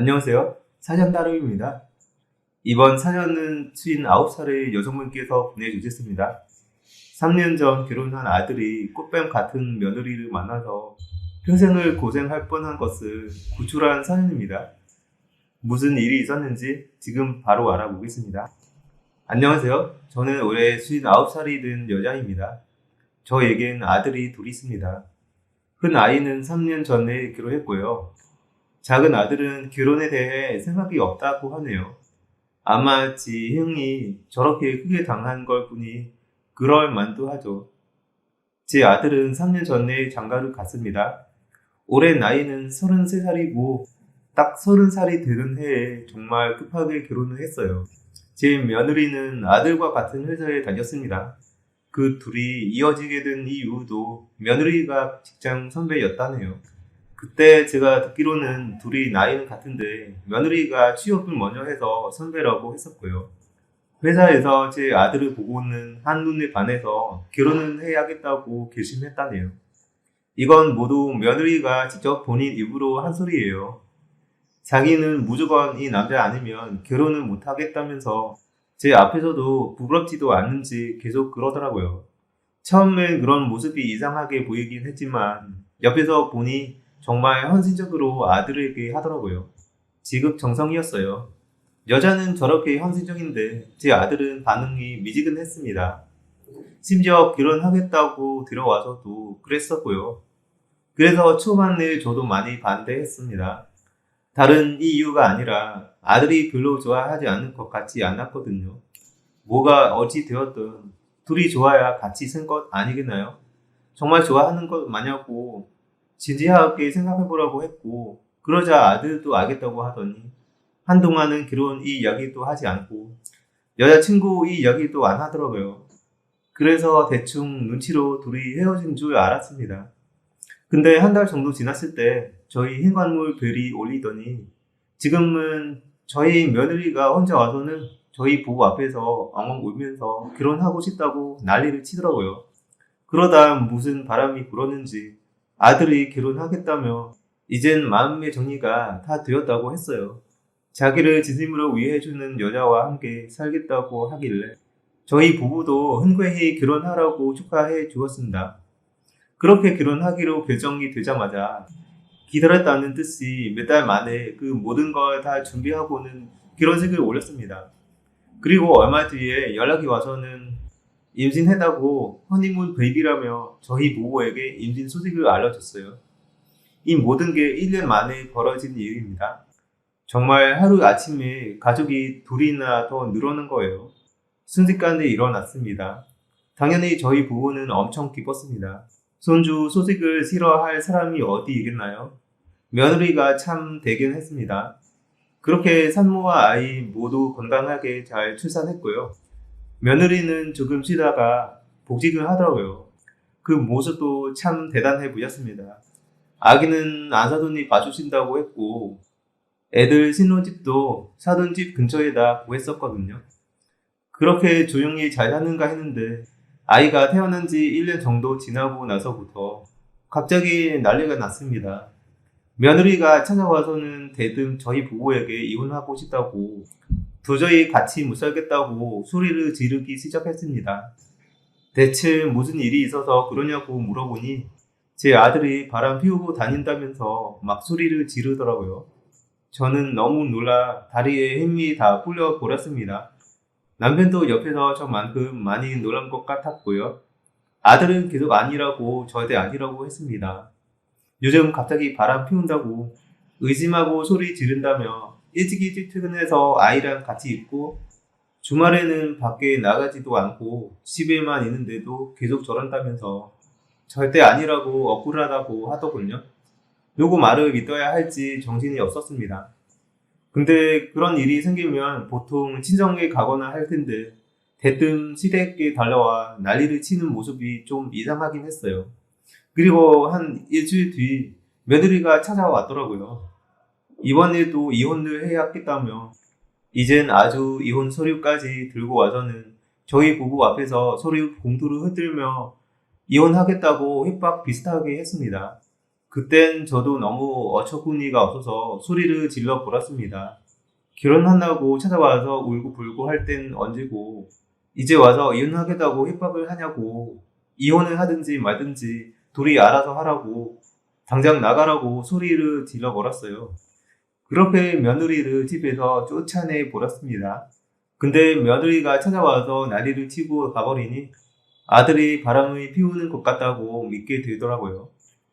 안녕하세요. 사전 따름입니다. 이번 사전은 59살의 여성분께서 보내주셨습니다. 3년 전 결혼한 아들이 꽃뱀 같은 며느리를 만나서 평생을 고생할 뻔한 것을 구출한 사연입니다. 무슨 일이 있었는지 지금 바로 알아보겠습니다. 안녕하세요. 저는 올해 59살이 된 여자입니다. 저에겐 아들이 둘 있습니다. 큰 아이는 3년 전에 결혼했고요. 작은 아들은 결혼에 대해 생각이 없다고 하네요. 아마 지 형이 저렇게 크게 당한 걸 보니 그럴 만도 하죠. 제 아들은 3년 전에 장가를 갔습니다. 올해 나이는 33살이고 딱 30살이 되는 해에 정말 급하게 결혼을 했어요. 제 며느리는 아들과 같은 회사에 다녔습니다. 그 둘이 이어지게 된 이유도 며느리가 직장 선배였다네요. 그때 제가 듣기로는 둘이 나이는 같은데 며느리가 취업을 먼저 해서 선배라고 했었고요. 회사에서 제 아들을 보고는 한눈에 반해서 결혼은 해야겠다고 결심했다네요. 이건 모두 며느리가 직접 본인 입으로 한 소리예요. 자기는 무조건 이 남자 아니면 결혼을 못하겠다면서 제 앞에서도 부끄럽지도 않는지 계속 그러더라고요. 처음엔 그런 모습이 이상하게 보이긴 했지만 옆에서 보니 정말 헌신적으로 아들에게 하더라고요. 지극 정성이었어요. 여자는 저렇게 헌신적인데 제 아들은 반응이 미지근했습니다. 심지어 결혼하겠다고 들어와서도 그랬었고요. 그래서 초반에 저도 많이 반대했습니다. 다른 이유가 아니라 아들이 별로 좋아하지 않을 것 같지 않았거든요. 뭐가 어찌 되었든 둘이 좋아야 같이 쓴 것 아니겠나요? 정말 좋아하는 것 마냐고 진지하게 생각해보라고 했고 그러자 아들도 알겠다고 하더니 한동안은 결혼 이 이야기도 하지 않고 여자친구 이 이야기도 안 하더라고요. 그래서 대충 눈치로 둘이 헤어진 줄 알았습니다. 근데 한 달 정도 지났을 때 저희 현관물 벨이 울리더니 지금은 저희 며느리가 혼자 와서는 저희 부부 앞에서 엉엉 울면서 결혼하고 싶다고 난리를 치더라고요. 그러다 무슨 바람이 불었는지 아들이 결혼하겠다며 이젠 마음의 정리가 다 되었다고 했어요. 자기를 진심으로 위해주는 여자와 함께 살겠다고 하길래 저희 부부도 흔쾌히 결혼하라고 축하해 주었습니다. 그렇게 결혼하기로 결정이 되자마자 기다렸다는 듯이 몇 달 만에 그 모든 걸 다 준비하고는 결혼식을 올렸습니다. 그리고 얼마 뒤에 연락이 와서는 임신했다고 허니문 베이비라며 저희 부부에게 임신 소식을 알려줬어요. 이 모든 게 1년 만에 벌어진 일입니다. 정말 하루 아침에 가족이 둘이나 더 늘어난 거예요. 순식간에 일어났습니다. 당연히 저희 부부는 엄청 기뻤습니다. 손주 소식을 싫어할 사람이 어디 있겠나요? 며느리가 참 되긴 했습니다. 그렇게 산모와 아이 모두 건강하게 잘 출산했고요. 며느리는 조금 쉬다가 복직을 하더라고요. 그 모습도 참 대단해 보였습니다. 아기는 안 사돈이 봐주신다고 했고, 애들 신혼집도 사돈 집 근처에다 구했었거든요. 그렇게 조용히 잘 사는가 했는데, 아이가 태어난 지 1년 정도 지나고 나서부터 갑자기 난리가 났습니다. 며느리가 찾아와서는 대뜸 저희 부부에게 이혼하고 싶다고 도저히 같이 못 살겠다고 소리를 지르기 시작했습니다. 대체 무슨 일이 있어서 그러냐고 물어보니 제 아들이 바람 피우고 다닌다면서 막 소리를 지르더라고요. 저는 너무 놀라 다리에 힘이 다 풀려 버렸습니다. 남편도 옆에서 저만큼 많이 놀란 것 같았고요. 아들은 계속 아니라고 절대 아니라고 했습니다. 요즘 갑자기 바람 피운다고 의심하고 소리 지른다며 일찍 일찍 퇴근해서 아이랑 같이 있고 주말에는 밖에 나가지도 않고 집에만 있는데도 계속 저런다면서 절대 아니라고 억울하다고 하더군요. 누구 말을 믿어야 할지 정신이 없었습니다. 근데 그런 일이 생기면 보통 친정에 가거나 할 텐데 대뜸 시댁에 달려와 난리를 치는 모습이 좀 이상하긴 했어요. 그리고 한 일주일 뒤 며느리가 찾아왔더라고요. 이번에도 이혼을 해야겠다며 이젠 아주 이혼 서류까지 들고 와서는 저희 부부 앞에서 서류 봉투를 흔들며 이혼하겠다고 협박 비슷하게 했습니다. 그땐 저도 너무 어처구니가 없어서 소리를 질러 버렸습니다. 결혼한다고 찾아와서 울고불고 할 땐 언제고 이제 와서 이혼하겠다고 협박을 하냐고 이혼을 하든지 말든지 둘이 알아서 하라고 당장 나가라고 소리를 질러 버렸어요. 그렇게 며느리를 집에서 쫓아내 버렸습니다. 근데 며느리가 찾아와서 난리를 치고 가버리니 아들이 바람을 피우는 것 같다고 믿게 되더라고요.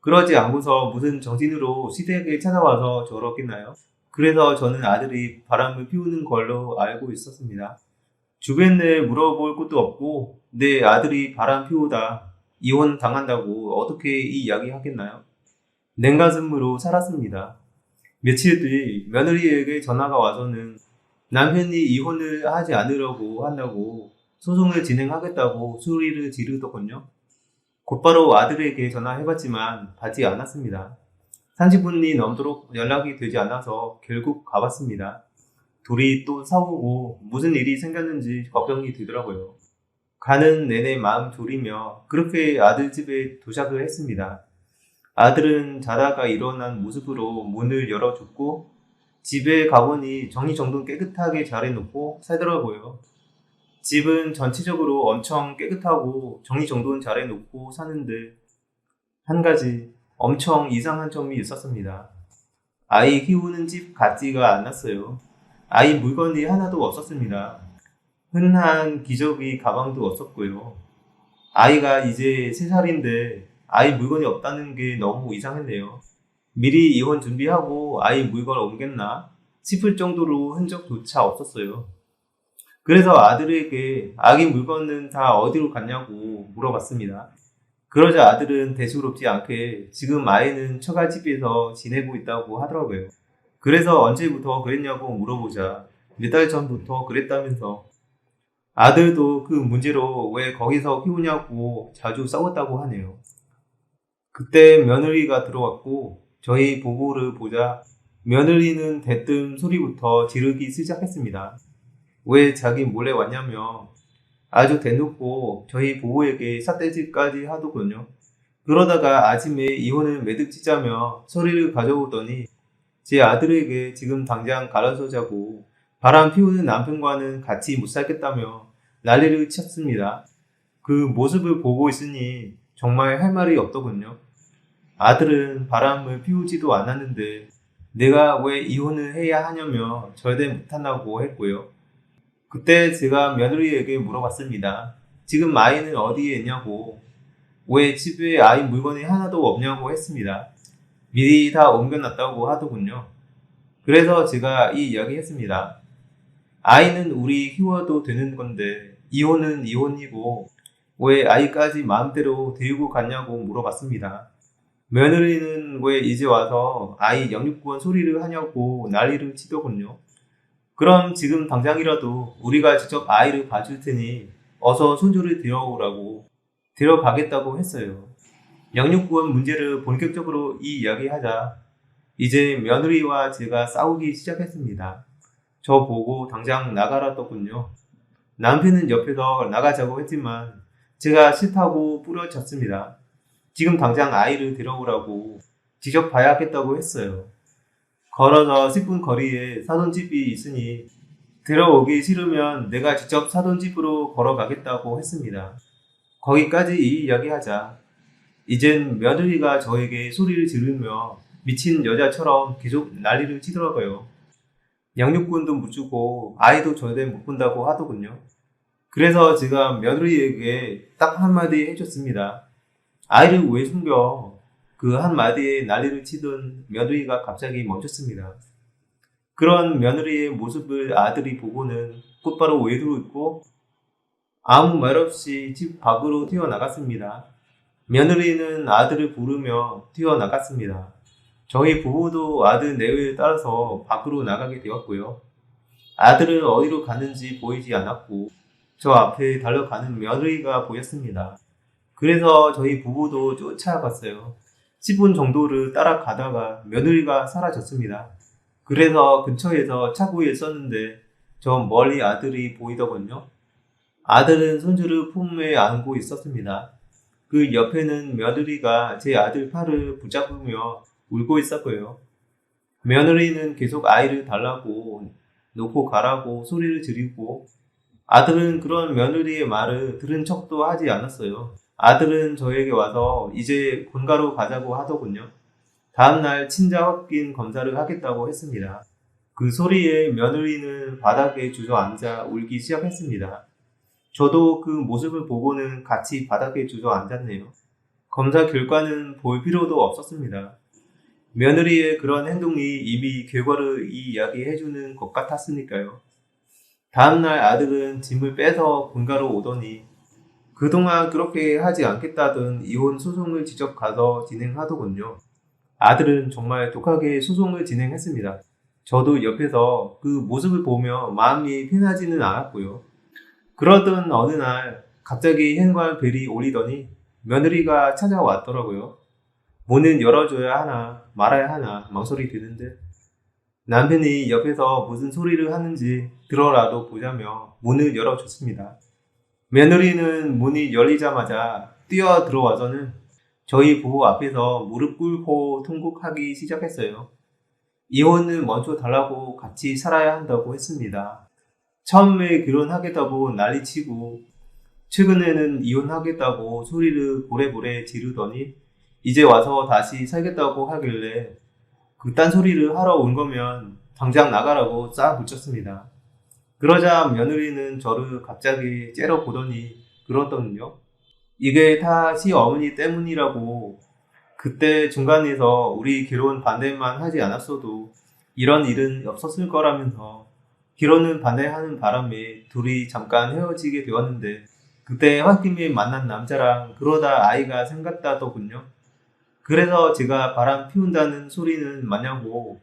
그러지 않고서 무슨 정신으로 시댁에 찾아와서 저렇겠나요? 그래서 저는 아들이 바람을 피우는 걸로 알고 있었습니다. 주변에 물어볼 것도 없고 내 아들이 바람 피우다 이혼 당한다고 어떻게 이 이야기 하겠나요? 냉가슴으로 살았습니다. 며칠 뒤 며느리에게 전화가 와서는 남편이 이혼을 하지 않으려고 한다고 소송을 진행하겠다고 소리를 지르더군요. 곧바로 아들에게 전화해봤지만 받지 않았습니다. 30분이 넘도록 연락이 되지 않아서 결국 가봤습니다. 둘이 또 싸우고 무슨 일이 생겼는지 걱정이 되더라고요. 가는 내내 마음 졸이며 그렇게 아들 집에 도착을 했습니다. 아들은 자다가 일어난 모습으로 문을 열어줬고 집에 가보니 정리정돈 깨끗하게 잘해놓고 살더라고요. 집은 전체적으로 엄청 깨끗하고 정리정돈 잘해놓고 사는데 한 가지 엄청 이상한 점이 있었습니다. 아이 키우는 집 같지가 않았어요. 아이 물건이 하나도 없었습니다. 흔한 기저귀 가방도 없었고요. 아이가 이제 3살인데 아이 물건이 없다는 게 너무 이상했네요. 미리 이혼 준비하고 아이 물건 옮겼나 싶을 정도로 흔적조차 없었어요. 그래서 아들에게 아기 물건은 다 어디로 갔냐고 물어봤습니다. 그러자 아들은 대수롭지 않게 지금 아이는 처가집에서 지내고 있다고 하더라고요. 그래서 언제부터 그랬냐고 물어보자 몇 달 전부터 그랬다면서 아들도 그 문제로 왜 거기서 키우냐고 자주 싸웠다고 하네요. 그때 며느리가 들어왔고 저희 부부를 보자 며느리는 대뜸 소리부터 지르기 시작했습니다. 왜 자기 몰래 왔냐며 아주 대놓고 저희 부부에게 삿대질까지 하더군요. 그러다가 아침에 이혼을 매듭지자며 소리를 가져오더니 제 아들에게 지금 당장 갈아서 자고 바람 피우는 남편과는 같이 못 살겠다며 난리를 쳤습니다. 그 모습을 보고 있으니 정말 할 말이 없더군요. 아들은 바람을 피우지도 않았는데 내가 왜 이혼을 해야 하냐며 절대 못한다고 했고요. 그때 제가 며느리에게 물어봤습니다. 지금 아이는 어디에 있냐고, 왜 집에 아이 물건이 하나도 없냐고 했습니다. 미리 다 옮겨놨다고 하더군요. 그래서 제가 이 이야기 했습니다. 아이는 우리 키워도 되는 건데, 이혼은 이혼이고, 왜 아이까지 마음대로 데리고 갔냐고 물어봤습니다. 며느리는 왜 이제 와서 아이 영유권 소리를 하냐고 난리를 치더군요. 그럼 지금 당장이라도 우리가 직접 아이를 봐줄 테니 어서 손주를 데려오라고 데려가겠다고 했어요. 영유권 문제를 본격적으로 이 이야기하자 이제 며느리와 제가 싸우기 시작했습니다. 저 보고 당장 나가라더군요. 남편은 옆에서 나가자고 했지만 제가 싫다고 뿌려쳤습니다. 지금 당장 아이를 데려오라고 직접 봐야 겠다고 했어요. 걸어서 10분 거리에 사돈 집이 있으니 들어오기 싫으면 내가 직접 사돈 집으로 걸어가겠다고 했습니다. 거기까지 이 이야기 하자. 이젠 며느리가 저에게 소리를 지르며 미친 여자처럼 계속 난리를 치더라고요. 양육권도 못 주고 아이도 절대 못 본다고 하더군요. 그래서 제가 며느리에게 딱 한마디 해줬습니다. 아이를 왜 숨겨? 그 한마디에 난리를 치던 며느리가 갑자기 멈췄습니다. 그런 며느리의 모습을 아들이 보고는 곧바로 외도로 있고 아무 말 없이 집 밖으로 튀어나갔습니다. 며느리는 아들을 부르며 튀어나갔습니다. 저희 부부도 아들 내외에 따라서 밖으로 나가게 되었고요. 아들은 어디로 가는지 보이지 않았고 저 앞에 달려가는 며느리가 보였습니다. 그래서 저희 부부도 쫓아갔어요. 10분 정도를 따라가다가 며느리가 사라졌습니다. 그래서 근처에서 차고에 있었는데 저 멀리 아들이 보이더군요. 아들은 손주를 품에 안고 있었습니다. 그 옆에는 며느리가 제 아들 팔을 붙잡으며 울고 있었고요. 며느리는 계속 아이를 달라고 놓고 가라고 소리를 지르고 아들은 그런 며느리의 말을 들은 척도 하지 않았어요. 아들은 저에게 와서 이제 본가로 가자고 하더군요. 다음날 친자 확인 검사를 하겠다고 했습니다. 그 소리에 며느리는 바닥에 주저앉아 울기 시작했습니다. 저도 그 모습을 보고는 같이 바닥에 주저앉았네요. 검사 결과는 볼 필요도 없었습니다. 며느리의 그런 행동이 이미 결과를 이야기해주는 것 같았으니까요. 다음날 아들은 짐을 빼서 본가로 오더니 그동안 그렇게 하지 않겠다던 이혼 소송을 직접 가서 진행하더군요. 아들은 정말 독하게 소송을 진행했습니다. 저도 옆에서 그 모습을 보며 마음이 편하지는 않았고요. 그러던 어느 날 갑자기 현관 벨이 울리더니 며느리가 찾아왔더라고요. 문은 열어줘야 하나 말아야 하나 망설이 드는데 남편이 옆에서 무슨 소리를 하는지 들어라도 보자며 문을 열어줬습니다. 며느리는 문이 열리자마자 뛰어 들어와서는 저희 부부 앞에서 무릎 꿇고 통곡하기 시작했어요. 이혼을 먼저 달라고 같이 살아야 한다고 했습니다. 처음에 결혼하겠다고 난리치고 최근에는 이혼하겠다고 소리를 고래고래 지르더니 이제 와서 다시 살겠다고 하길래 그딴 소리를 하러 온 거면 당장 나가라고 싹 붙였습니다. 그러자 며느리는 저를 갑자기 째려보더니 그러더군요. 이게 다 시 어머니 때문이라고 그때 중간에서 우리 결혼 반대만 하지 않았어도 이런 일은 없었을 거라면서 결혼은 반대하는 바람에 둘이 잠깐 헤어지게 되었는데 그때 홧김에 만난 남자랑 그러다 아이가 생겼다더군요. 그래서 제가 바람 피운다는 소리는 마냐고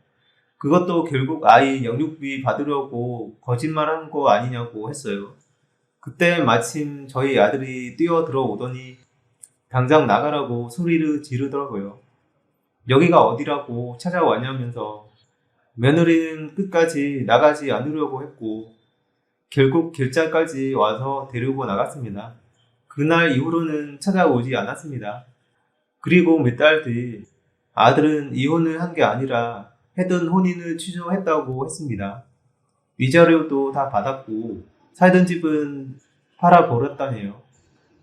그것도 결국 아이 영육비 받으려고 거짓말한 거 아니냐고 했어요. 그때 마침 저희 아들이 뛰어 들어오더니 당장 나가라고 소리를 지르더라고요. 여기가 어디라고 찾아왔냐면서 며느리는 끝까지 나가지 않으려고 했고 결국 결자까지 와서 데리고 나갔습니다. 그날 이후로는 찾아오지 않았습니다. 그리고 몇 달 뒤 아들은 이혼을 한 게 아니라 했던 혼인을 취소했다고 했습니다. 위자료도 다 받았고 살던 집은 팔아버렸다네요.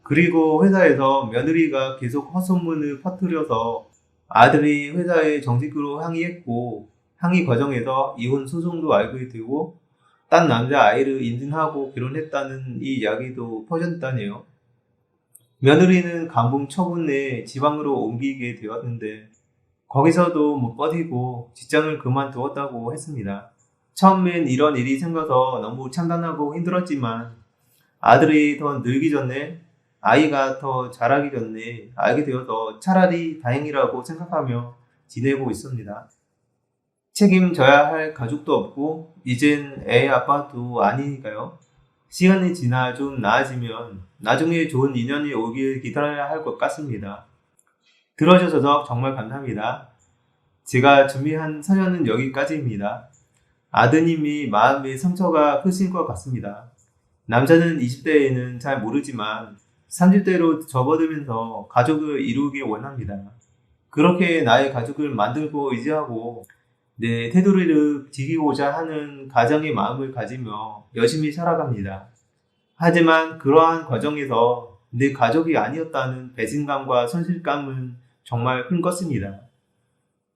그리고 회사에서 며느리가 계속 헛소문을 퍼뜨려서 아들이 회사에 정식으로 항의했고 항의 과정에서 이혼 소송도 알게 되고 딴 남자 아이를 인증하고 결혼했다는 이 이야기도 퍼졌다네요. 며느리는 강봉 처분에 지방으로 옮기게 되었는데 거기서도 못 버티고 직장을 그만두었다고 했습니다. 처음엔 이런 일이 생겨서 너무 참담하고 힘들었지만 아들이 더 늘기 전에 아이가 더 자라기 전에 알게 되어서 차라리 다행이라고 생각하며 지내고 있습니다. 책임져야 할 가족도 없고 이젠 애 아빠도 아니니까요. 시간이 지나 좀 나아지면 나중에 좋은 인연이 오길 기다려야 할 것 같습니다. 들어주셔서 정말 감사합니다. 제가 준비한 사연은 여기까지입니다. 아드님이 마음의 상처가 크신 것 같습니다. 남자는 20대에는 잘 모르지만 30대로 접어들면서 가족을 이루길 원합니다. 그렇게 나의 가족을 만들고 의지하고 내 테두리를 지키고자 하는 가정의 마음을 가지며 열심히 살아갑니다. 하지만 그러한 과정에서 내 가족이 아니었다는 배신감과 손실감은 정말 큰 것입니다.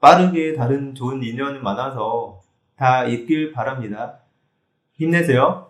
빠르게 다른 좋은 인연이 많아서 다 있길 바랍니다. 힘내세요.